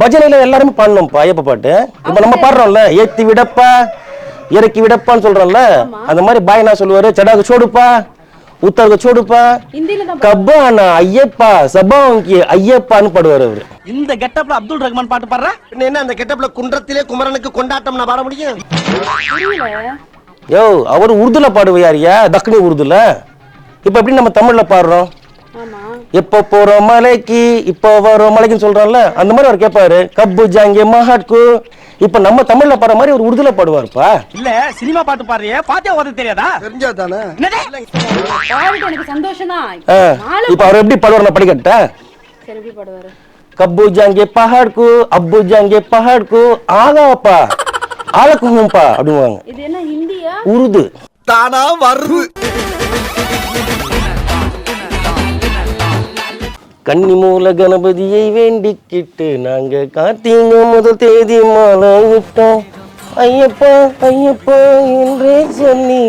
பஜனையில எல்லாருமே பாடணும்ப்பா ஐயப்ப பாட்டு. இப்ப நம்ம பாடுறோம்ல ஏத்தி விடப்பா இறக்கி விடப்பான்னு சொல்றோம்ல அந்த மாதிரி பாய் என்ன சொல்லுவாரு சடாக்கு சோடுப்பா உத்தரவு சோடுப்பா கப்பானா ஐயப்பா சபாங்கி ஐயப்பான்னு பாடுவார் அவரு. இந்த கெட்டப்ல அப்துல் ரஹ்மான் பாட்டு பாடுற? என்ன அந்த கெட்டப்ல குன்றத்திலே குமரனுக்கு கொண்டாட்டம் நான் பாட முடியும்? யோ அவர் உருதுல பாடுவாரியா தக்னி உருதுல? இப்ப எப்படி நம்ம தமிழ்ல பாடுறோம்? எப்போ போறோம் மலைக்கு இப்போ வரோம் மலைக்குன்னு சொல்றோம்ல அந்த மாதிரி அவர் கேட்பாரு கப்பு ஜாங்கே மஹாட்கு இப்ப நம்ம தமிழ்ல பாடுற மாதிரி ஒரு உருதுல பாடுவாருப்பா. இல்ல சினிமா பாட்டு பாடுறியே பாத்தே ஓத தெரியாதா? தெரிஞ்சா தானே எனக்கு சந்தோஷம் தான் இப்ப அவர் எப்படி பாடுவார்? நான் படிக்கட்டா? எப்படி பாடுவாரு? கப்பு ஜாங்கே பஹாட்கு அப்பு ஜாங்கே பஹாட்கு ஆகாப்பா ஆலக்கும்பா அப்படிங்குவாங்க இது என்ன ஹிந்தியா? உருது. தானா வருது கன்னிமூல கணபதியை வேண்டிக்கிட்டு நாங்க கார்த்திகை முதல் தேதி மாலை விட்டோம். ஐயப்பா ஐயப்பா என்றே சொல்லி.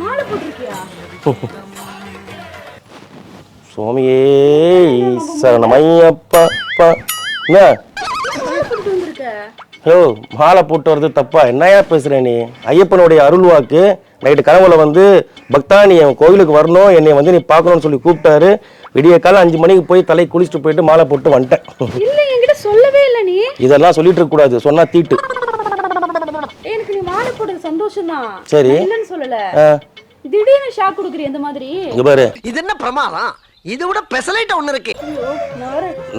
மாலை போட்டிருக்கியா? சுவாமியே சரணம் ஐயப்பா அப்பா. என்ன? மாலை போட்டு வந்திருக்க. யோ மாலை போட்டு வர்றது தப்பா? என்னையா பேசுற நீ? ஐயப்பனுடைய அருள் வாக்கு நைட்டு கனவுல வந்து பக்தா நீ என் கோயிலுக்கு வரணும் என்னை வந்து நீ பார்க்கணும்னு சொல்லி கூப்பிட்டாரு. விடிய காலம் அஞ்சு மணிக்கு போய் தலை குளிச்சுட்டு போயிட்டு மாலை போட்டு வந்துட்டேன். இல்ல என்கிட்ட சொல்லவே இல்ல நீ. இதெல்லாம் சொல்லிட்டு இருக்க கூடாது சொன்னா தீட்டு. எனக்கு நீ மாலை போட்டது சந்தோஷம் தான் சரி. இல்லன்னு சொல்லல. ஆ, திடீர்னு ஷாக் கொடுக்குறீ இந்த மாதிரி. இங்க பாரு. இது என்ன பிரமாதம்? இது விட பெசலைட்ட ஒண்ணு இருக்கு.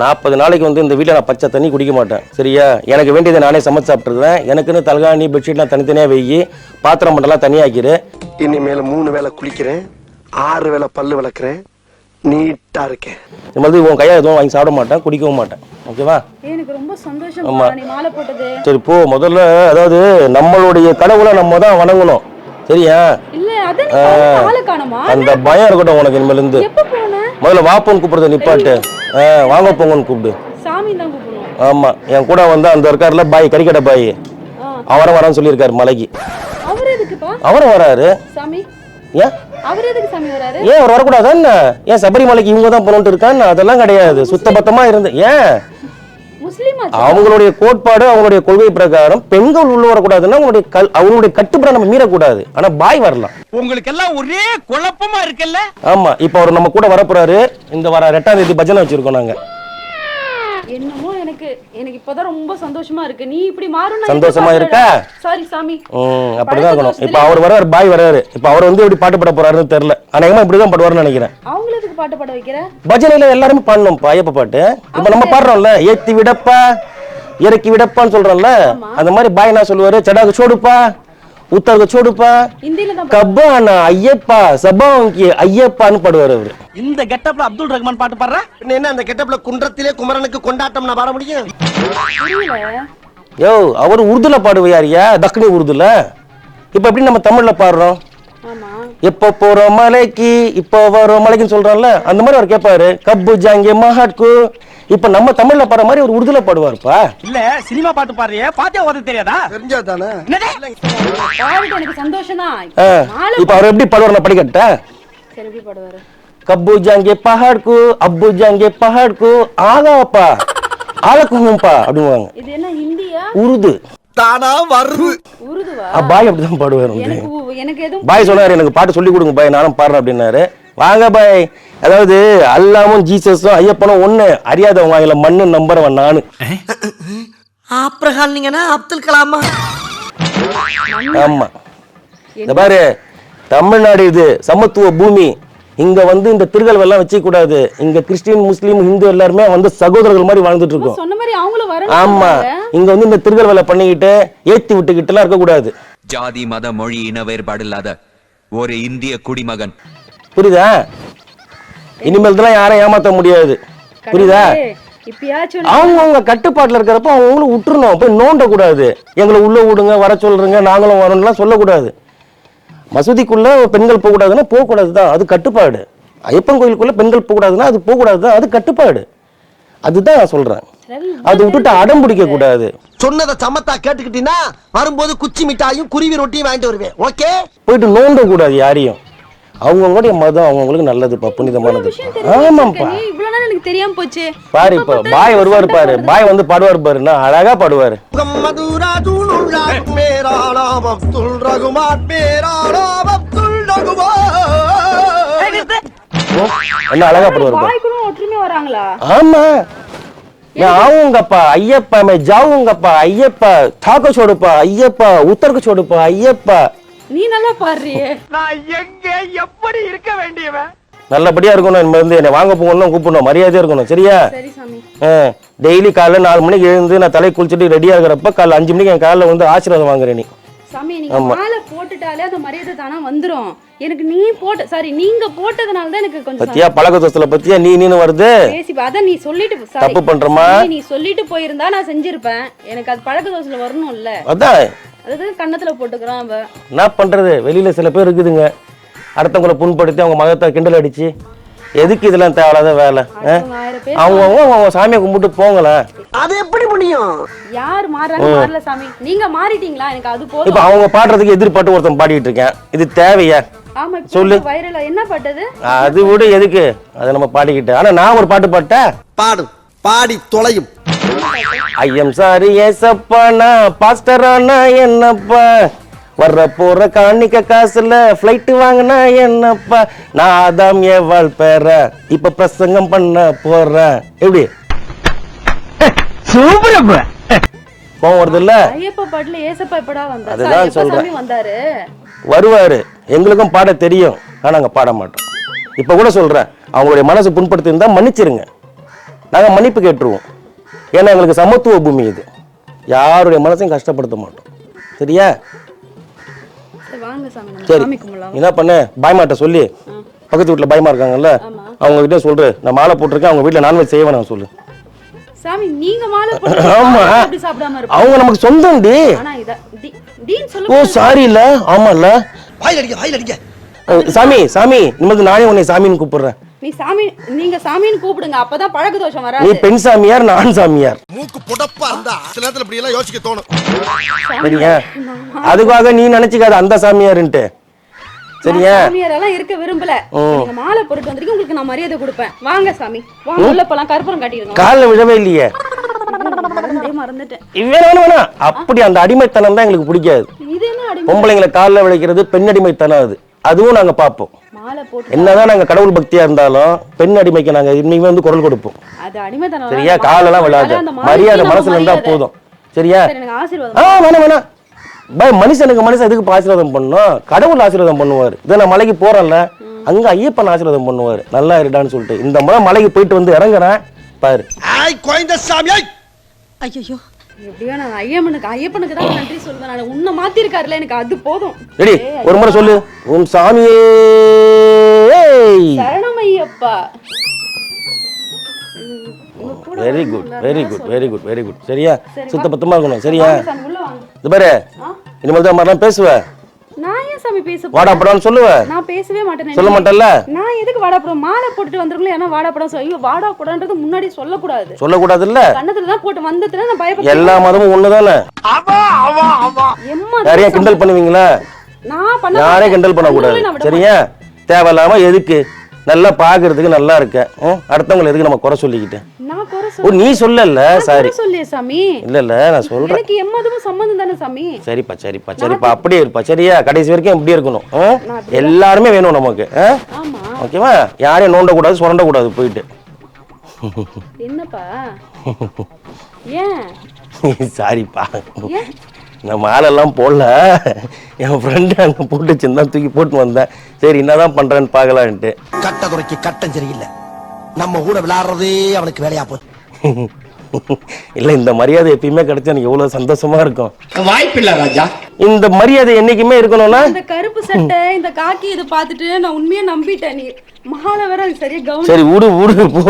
நாற்பது நாளைக்கு வந்து இந்த வீட்டில் நான் பச்சை தண்ணி குடிக்க மாட்டேன். சரியா? எனக்கு வேண்டியதை நானே சமைச்சு சாப்பிட்ருவேன் எனக்குன்னு தலகாணி பெட்ஷீட்லாம் தனித்தனியாக வெயி பாத்திரம் மண்டலாம் தனியாக்கிரு. இனிமேல மூணு வேளை குளிக்கிறேன். ஆறு வேளை பல்லு விளக்குறேன் நீட்டா இருக்கேன். இந்த மாதிரி உன் கையை எதுவும் வாங்கி சாப்பிட மாட்டேன் குடிக்கவும் மாட்டேன். ஓகேவா எனக்கு ரொம்ப சந்தோஷம் ஆமா. நீ மாலை போட்டது. சரி போ. முதல்ல அதாவது நம்மளுடைய கடவுளை நம்ம தான் வணங்கணும். சரியா? இல்ல அதான் நீ பாரு, மாலை காணுமா? அந்த பயம் இருக்கட்டும் உனக்கு இனிமேலேருந்து. எப்ப போன? முதல்ல வாப்போன்னு கூப்பிடுறத நிப்பாட்டு. வாங்க போங்கன்னு கூப்பிடு. ஆமா என் கூட வந்து அந்த இருக்காருல பாய் கறிக்கடை பாய். ஆ. அவரும் வரான்னு சொல்லியிருக்காரு மலைக்கு. அவர் அவரும் வராரு. ஏன்? அவர் ஏன் அவர் வரக்கூடாதா ஏன் சபரிமலைக்கு இவங்க தான் போகணுன்ட்டு இருக்கான்னு? அதெல்லாம் கிடையாது. சுத்தபத்தமா இருந்து ஏன்? அவங்களுடைய கோட்பாடு அவங்களுடைய கொள்கை பிரகாரம் பெண்கள் உள்ள வரக்கூடாதுன்னா அவங்களுடைய அவங்களுடைய கட்டுப்பட நம்ம மீறக்கூடாது. ஆனா பாய் வரலாம். உங்களுக்கு எல்லாம் ஒரே குழப்பமா இருக்குல்ல? ஆமா இப்போ அவர் நம்ம கூட வரப்போறாரு. இந்த வர ரெண்டாம் தேதி பஜனை வச்சிருக்கோம் நாங்க. என்னமோ எனக்கு இப்பதான் ரொம்ப சந்தோஷமா இருக்கு. நீ இப்படி மாறும் சந்தோஷமா இருக்கா? சாரி சாமி. அப்படிதான் இருக்கணும். இப்போ அவர் வராரு பாய் வராரு இப்போ அவர் வந்து எப்படி பாட்டு பாட போறாருன்னு தெரியல. அநேகமா இப்படிதான் பாடுவாருன்னு நினைக்கிறேன். அவங்கள எதுக்கு பாட்டு பாட வைக்கிற? பஜனையில எல்லாருமே பாடணும்ப்பா ஐயப்ப பாட்டு. இப்ப நம்ம பாடுறோம்ல ஏத்தி விடப்பா இறக்கி விடப்பான்னு சொல்றோம்ல. அந்த மாதிரி பாய் என்ன சொல்லுவாரு? சடாக்கு சோடுப்பா. உத்தரவு சோடுப்பா. ஹிந்தில தான் கப்பானா ஐயப்பா சபாங்கி ஐயப்பான்னு பாடுவார் அவரு. இந்த கெட்டப்ல அப்துல் ரஹ்மான் பாட்டு பாடுற? என்ன அந்த கெட்டப்ல குன்றத்திலே குமரனுக்கு கொண்டாட்டம் நான் பாட முடியும்? யோ அவர் உருதுல பாடுவாரியா தக்னி உருதுல. இப்ப எப்படி நம்ம தமிழ்ல பாடுறோம்? எப்போ போறோம் மலைக்கு இப்போ வரோம் மலைக்குன்னு சொல்றோம்ல அந்த மாதிரி அவர் கேட்பாரு கப்பு ஜாங்கே மஹாட்கு இப்ப நம்ம தமிழ்ல பாடுற மாதிரி ஒரு உருதுல பாடுவாருப்பா. இல்ல சினிமா பாட்டு பாடுறியே பாத்தே ஓத தெரியாதா? தெரிஞ்சா தானே எனக்கு சந்தோஷம் தான் இப்ப அவர் எப்படி பாடுவார் நான் படிக்கட்டா சரி எப்படி பாடுவாரு? கப்பு ஜாங்கே பஹாட்கு அப்பு ஜாங்கே பஹாட்கு ஆகாப்பா ஆலக்கும்பா அப்படிங்குவாங்க இது என்ன ஹிந்தியா? உருது. தானா வருது. பாய் அப்படிதான் பாடுவார் பாய் சொன்னாரு எனக்கு பாட்டு சொல்லி கொடுங்க பாய் நானும் பாடுறேன் அப்படின்னாரு. வாங்க பாய். அதாவது அல்லாமும் ஜீசஸும் ஐயப்பனும் ஒண்ணு. அறியாதவங்க வாயில மண்ணு நம்புறவன் நானு. ஆப்ரஹால் நீங்கன்னா அப்துல் கலாமா? ஆமா. இந்த பாரு தமிழ்நாடு இது சமத்துவ பூமி. இங்க வந்து இந்த திருகல் எல்லாம் வச்சுக்க கூடாது இங்க கிறிஸ்டின் முஸ்லீம் இந்து எல்லாருமே வந்து சகோதரர்கள் மாதிரி வாழ்ந்துட்டு இருக்கோம் சொன்ன மாதிரி அவங்களும் ஆமா. இங்க வந்து இந்த திருகல் வேலை பண்ணிக்கிட்டு ஏத்தி விட்டுக்கிட்டு எல்லாம் இருக்க கூடாது ஜாதி மத மொழி இன வேறுபாடில்லாத ஒரு இந்திய குடிமகன். புரியுதா? இனிமேல் தான் யாரையும் ஏமாத்த முடியாது. புரியுதா? அவங்க அவங்க கட்டுப்பாட்டுல இருக்கிறப்ப அவங்களும் விட்டுறணும் போய் நோண்ட கூடாது எங்களை உள்ள விடுங்க வர சொல்றீங்க நாங்களும் வரோம்லாம் சொல்லக்கூடாது. மசூதிக்குள்ள பெண்கள் போகக்கூடாதுன்னா போகக்கூடாது தான் அது கட்டுப்பாடு. ஐயப்பன் கோயிலுக்குள்ள பெண்கள் போகக்கூடாதுன்னா அது போகக்கூடாது தான் அது கட்டுப்பாடு. அதுதான் நான் சொல்றேன். ரவி, அது விட்டுட்டு அடம் பிடிக்க கூடாது சொன்னதை சமத்தா கேட்டுக்கிட்டீங்கன்னா வரும்போது குச்சி மிட்டாயும் குருவி ரொட்டியும் வாங்கிட்டு வருவேன். ஓகே? போயிட்டு நோண்ட கூடாது யாரையும். அவங்கவுங்களுடைய மதம் அவங்கவுங்களுக்கு நல்லதுப்பா புனிதமானது. நாள் எனக்கு தெரியாம போச்சு. பாரு இப்போ பாய் வருவார் பாரு. பாய் வந்து பாடுவார் பாரு. நான் அழகா பாடுவாரு. என்ன அழகா பாடுவார் ஆமா. நான் ஆவுங்கப்பா ஐயப்பா மே ஜாவுங்கப்பா ஐயப்பா தாக்க சோடுப்பா ஐயப்பா உத்தரக்கு சோடுப்பா ஐயப்பா. நீ நல்லா பாடுறியே. நான் எங்க எப்படி இருக்க வேண்டியவன்? நல்லபடியா இருக்கணும் இனிமே வந்து. என்னை வாங்க போகணும் கூப்பிடணும். மரியாதையா இருக்கணும். சரியா? சரி சாமி. டெய்லி காலைல நாலு மணிக்கு எழுந்து நான் தலை குளிச்சுட்டு ரெடியா இருக்கிறப்ப காலைல அஞ்சு மணிக்கு என் காலைல வந்து ஆசீர்வாதம் வாங்குறேன் நீ. சாமி நீங்க மாலை போட்டுட்டாலே அந்த மரியாதை தானா வந்துரும். எனக்கு நீ போட்ட சாரி நீங்க போட்டதுனால தான் எனக்கு கொஞ்சம் பத்தியா? பழக்க தோசல பத்தியா? நீ நீனு வருது. பேசி நீ சொல்லிட்டு. தப்பு பண்றோமா? நீ சொல்லிட்டு போயிருந்தா நான் செஞ்சிருப்பேன். எனக்கு அது பழக்க தோசையில வரணும்ல. அதான். அதுக்கு கன்னத்துல போட்டுக்கிறான் அவ. என்ன பண்றது? வெளியில சில பேர் இருக்குதுங்க. அடுத்தவங்களை புண்படுத்தி அவங்க மதத்தை கிண்டல் அடிச்சு எதுக்கு இதெல்லாம் தேவையில்லாத வேலை? அவங்க அவங்க சாமியை கும்பிட்டு போங்களேன். அது எப்படி முடியும்? யார் மாறாங்க மாறல சாமி. நீங்க மாறிட்டீங்களா? எனக்கு அது இப்ப போதும் அவங்க பாடுறதுக்கு எதிர்பார்த்து ஒருத்தன் பாடிட்டு இருக்கேன். இது தேவையா? ஆமா சொல்லு. வைரல என்ன பட்டது அது விட எதுக்கு? அதை நம்ம பாடிக்கிட்டு. ஆனா நான் ஒரு பாட்டு பாட்டேன். பாடு. பாடி தொலையும். ஐயம் சாரி ஏசப்பா நான் பாஸ்டரானா என்னப்பா? வர்ற போற காணிக்க காசுல ஃப்ளைட் வாங்கினா என்னப்பா? நான் ஆதாம் ஏவாள் பேர இப்ப பிரசங்கம் பண்ண போறேன் எப்படி? சூப்பர் கோவம் வருது இல்ல ஐயப்ப பாட்டுல ஏசப்பா எப்படா வந்தாரு? அதுதான் சொல்றேன். வந்தாரு. வருவாரு. எங்களுக்கும் பாட தெரியும். ஆனா நாங்க பாட மாட்டோம். இப்ப கூட சொல்றேன். அவங்களுடைய மனசு புண்படுத்தி இருந்தா மன்னிச்சிருங்க. நாங்க மன்னிப்பு கேட்டுருவோம். ஏன்னா எங்களுக்கு சமத்துவ பூமி இது. யாருடைய மனசையும் கஷ்டப்படுத்த மாட்டோம். சரியா? சரி, என்ன பண்ண? பாய்மாட்ட சொல்லி. பக்கத்து வீட்டுல பாய்மா இருக்காங்கல்ல அவங்க கிட்ட சொல்ற நான் மாலை போட்டிருக்கேன் அவங்க வீட்டுல நான்வெஜ் செய்ய வேணாம் சொல்லு. சாமி நீங்க மாலை போட்டு ஆமா. அவங்க நமக்கு இத டி- ஓ சாரி இல்ல ஆமால்ல. வாயில் அடிக்க வாயில் அடிக்க அஹ், சாமி சாமி இனிமேல் நானே உன்னை சாமின்னு கூப்பிடுறேன். நீ சாமி நீங்க சாமின்னு கூப்பிடுங்க அப்பதான் பழக்க தோஷம் நீ வராது பெண் சாமியார் நான் சாமியார். மூக்கு புடப்பா இருந்தா சில நேரத்துல இப்படி எல்லாம் யோசிக்க தோணும். சரியா அதுக்காக நீ நினைச்சுக்காத அந்த சாமியாருன்ட்டு. சரியா சாமியாரெல்லாம் இருக்க விரும்பல. நீங்க மாலை போட்டு வந்திருக்கீங்க உங்களுக்கு நான் மரியாதை கொடுப்பேன். வாங்க சாமி. வாங்க உள்ள போலாம் கற்பூரம் காட்டிடுங்க காலில் விழவே இல்லையே. அப்படி அந்த அடிமைத்தனம் தான் எங்களுக்கு பிடிக்காது. இது என்ன அடிமை? பொம்பளைங்களை காலில் விளைக்கிறது பெண் அடிமைத்தனம் அது. அதுவும் நாங்க பார்ப்போம். என்னதான் நாங்க கடவுள் பக்தியா இருந்தாலும் பெண் அடிமைக்கு நாங்க இனிமே வந்து குரல் கொடுப்போம். சரியா? காலெல்லாம் விழாது. மரியாதை மனசுல இருந்தா. போதும். சரியா? சரி எனக்கு ஆசீர்வாதம் ஆ வேணாம் வேணாம். பை மனுஷனுக்கு மனுஷன் எதுக்கு ஆசீர்வாதம் பண்ணணும் கடவுள் ஆசீர்வாதம் பண்ணுவார். இதை நான் மலைக்கு போறேன்ல. அங்க ஐயப்பன் ஆசீர்வாதம் பண்ணுவார். நல்லா இருடான்னு சொல்லிட்டு. இந்த முறை மலைக்கு போயிட்டு வந்து இறங்குறேன். பாரு. ஐயோ எப்படியோ நான் ஐயப்பனுக்கு ஐயப்பனுக்கு தான் நன்றி சொல்வேன். நான் உன்னை மாத்திருக்காருல எனக்கு அது போதும். ரெடி ஒரு முறை சொல்லு. உன் சாமியே சரணம் Ayyappa very good very good very good very good சரியா? சுத்த பத்தமா இருக்கணும் சரியா? இது பாரு இனிமேல் தான் மாதிரிலாம் பேசுவ. நான் ஏன் சாமி பேச போறேன்? வாடா படான்னு சொல்லுவ? நான் பேசவே மாட்டேன். சொல்ல மாட்டல்ல? நான் எதுக்கு வாடாப்படம் மாலை போட்டுட்டு வந்திருக்கோம் ஏன்னா வாடாப்படம் சொல்ல ஐயோ வாடாப்படம்ன்றது முன்னாடி சொல்லக்கூடாது. சொல்லக்கூடாதுல்ல? கண்ணத்துல தான் போட்டு வந்ததுல நான் பயப்பட எல்லா மதமும் ஒண்ணுதானே? எம்மா நிறைய கிண்டல் பண்ணுவீங்களா? நான் பண்ண யாரையும் கிண்டல் நான் விட சரியா? தேவையில்லாம எதுக்கு? நல்லா பாக்குறதுக்கு நல்லா இருக்க? அடுத்தவங்களை எதுக்கு நம்ம குறை சொல்லிக்கிட்டு? நான் குறை ஓ நீ சொல்லல. சாரி. சொல்ல சொல்லியே சாமி. இல்ல இல்ல நான் சொல்றேன். எனக்கு சம்மந்தம் தானே சாமி. சரிப்பா சரிப்பா சரிப்பா. அப்படியே இருப்பா. சரியா? கடைசி வரைக்கும் இப்படி இருக்கணும்? எல்லாருமே வேணும் நமக்கு. ஓகேவா? யாரையும் நோண்டக்கூடாது சுரண்டக்கூடாது போயிட்டு. என்னப்பா? ஏன்? சாரிப்பா. நான் மாலெல்லாம் போடல. என் ஃப்ரெண்டு அங்கே போட்டு சின்ன தூக்கி போட்டு வந்தேன். சரி என்னதான் பண்றேன்னு பார்க்கலான்ட்டு. கட்ட துறைக்கு கட்டம் சரியில்லை நம்ம கூட விளையாடுறதே அவனுக்கு வேலையா போச்சு இல்லை இந்த மரியாதை எப்பயுமே கிடைச்சா எனக்கு எவ்வளோ சந்தோஷமா இருக்கும். வாய்ப்பில்ல ராஜா. இந்த மரியாதை என்னைக்குமே இருக்கணும்னா? இந்த கருப்பு சட்டை இந்த காக்கி இதை பார்த்துட்டு நான் உண்மையா நம்பிட்டேன். நீ மகால வேற அது சரியா கவனம் சரி விடு விடு போ.